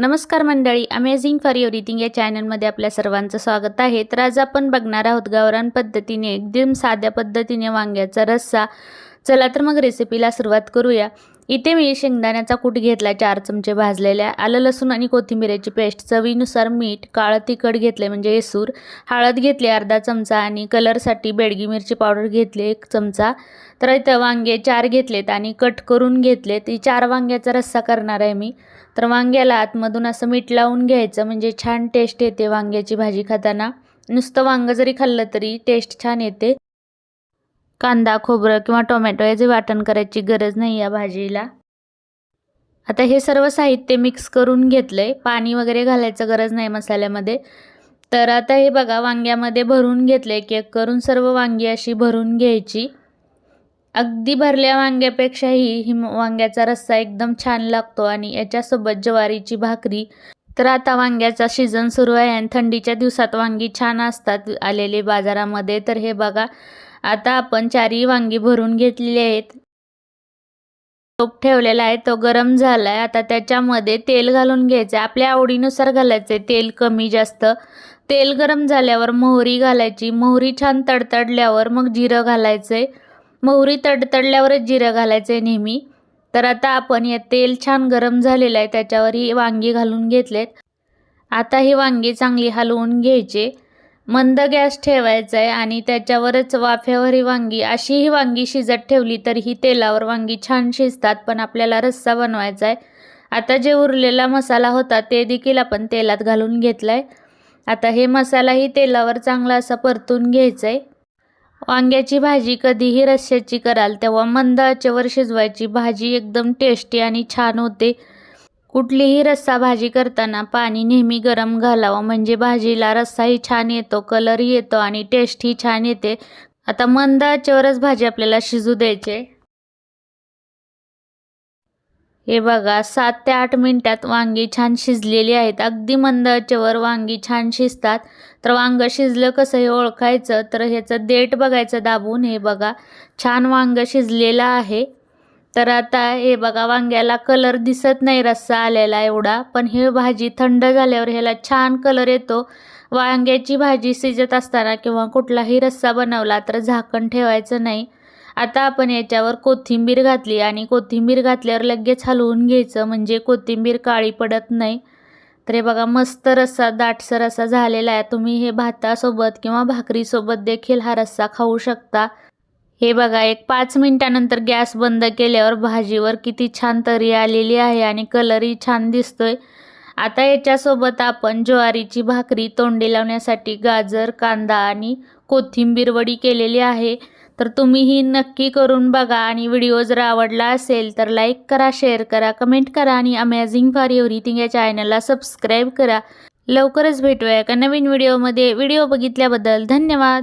नमस्कार मंडळी amazing for everything या चॅनलमध्ये आपल्या सर्वांचं स्वागत आहे. तर आज आपण बघणार आहोत गावरान पद्धतीने एकदम साध्या पद्धतीने वांग्याचा रस्सा. चला तर मग रेसिपीला सुरुवात करूया. इथे मी शेंगदाण्याचा कूट घेतला चार चमचे भाजलेल्या आलं लसूण आणि कोथिंबिरीची पेस्ट. चवीनुसार मीठ काळं तिखट घेतले म्हणजे येसूर हळद घेतली अर्धा चमचा आणि कलरसाठी बेडगी मिरची पावडर घेतली एक चमचा. तर इथं वांगे चार घेतलेत आणि कट करून घेतलेत. ही चार वांग्याचा रस्सा करणार आहे मी. तर वांग्याला आतमधून असं मीठ लावून घ्यायचं म्हणजे छान टेस्ट येते वांग्याची भाजी खाताना. नुसतं वांगं जरी खाल्लं तरी टेस्ट छान येते. कांदा खोबरं किंवा टोमॅटो याचे वाटण करायची गरज नाही या भाजीला. आता हे सर्व साहित्य मिक्स करून घेतलं आहे पाणी वगैरे घालायचं गरज नाही मसाल्यामध्ये. तर आता हे बघा वांग्यामध्ये भरून घेतलं एक एक करून सर्व वांगी अशी भरून घ्यायची. अगदी भरल्या वांग्यापेक्षाही ही वांग्याचा रस्सा एकदम छान लागतो आणि याच्यासोबत ज्वारीची भाकरी. तर आता वांग्याचा सीझन सुरू आहे आणि थंडीच्या दिवसात वांगी छान असतात आलेले बाजारामध्ये. तर हे बघा आता आपण चारही वांगी भरून घेतलेली आहेत. टोप ठेवलेला आहे तो गरम झाला आहे आता त्याच्यामध्ये तेल घालून घ्यायचं आहे. आपल्या आवडीनुसार घालायचं आहे. तेल कमी जास्त. तेल गरम झाल्यावर मोहरी घालायची. मोहरी छान तडतडल्यावर मग जिरं घालायचं आहे मोहरी तडतडल्यावरच जिरं घालायचं आहे नेहमी. तर आता आपण या तेल छान गरम झालेलं आहे. त्याच्यावर ही वांगी घालून घेतलेत. आता ही वांगी चांगली हलवून घ्यायचे. मंद गॅस ठेवायचा आहे आणि त्याच्यावरच वाफ्यावर ही वांगी अशी ही वांगी शिजत ठेवली तर ही तेलावर वांगी छान शिजतात पण आपल्याला रस्सा बनवायचा आहे आता जे उरलेला मसाला होता ते देखील आपण तेलात घालून घेतला आहे आता हे मसालाही तेलावर चांगला असा परतून घ्यायचा आहे वांग्याची भाजी कधीही रस्स्याची कराल तेव्हा मंद आचेवर शिजवायची. भाजी एकदम टेस्टी आणि छान होते. कुठलीही रस्सा भाजी करताना पाणी नेहमी गरम घालावं. म्हणजे भाजीला रस्साही छान येतो कलरही येतो आणि टेस्टही छान येते. आता मंद आचेवरच भाजी आपल्याला शिजू द्यायचे हे बघा सात ते आठ मिनटात वांगी छान शिजलेली आहेत. अगदी मंद आचेवर वांगी छान शिजतात. तर वांग शिजलं कसं हे ओळखायचं? तर ह्याचं देठ बघायचं दाबून. हे बघा छान वांग शिजलेलं आहे. तर आता हे बघा वांग्याला कलर दिसत नाही रस्सा आलेला एवढा पण हे भाजी थंड झाल्यावर ह्याला छान कलर येतो. वांग्याची भाजी शिजत असताना किंवा कुठलाही रस्सा बनवला तर झाकण ठेवायचं नाही. आता आपण याच्यावर कोथिंबीर घातली आणि कोथिंबीर घातल्यावर लगेच हलवून घ्यायचं म्हणजे कोथिंबीर काळी पडत नाही. तर हे बघा मस्त रस्सा दाटसर असा झालेला आहे. तुम्ही हे भातासोबत किंवा भाकरीसोबत देखील हा रस्सा खाऊ शकता. हे बघा एक पाच मिनिटानंतर गॅस बंद केल्यावर भाजीवर किती छान तरी आलेली आहे आणि कलरही छान दिसतोय. आता याच्यासोबत आपण ज्वारीची भाकरी तोंडी लावण्यासाठी गाजर कांदा आणि कोथिंबीर वडी केलेली आहे. तर तुम्हीही नक्की करून बघा आणि व्हिडिओ जर आवडला असेल तर लाईक करा शेअर करा कमेंट करा आणि अमेझिंग फॉर एव्हरीथिंग या चॅनलला सबस्क्राईब करा. लवकरच भेटूया एका नवीन व्हिडिओमध्ये. व्हिडिओ बघितल्याबद्दल धन्यवाद.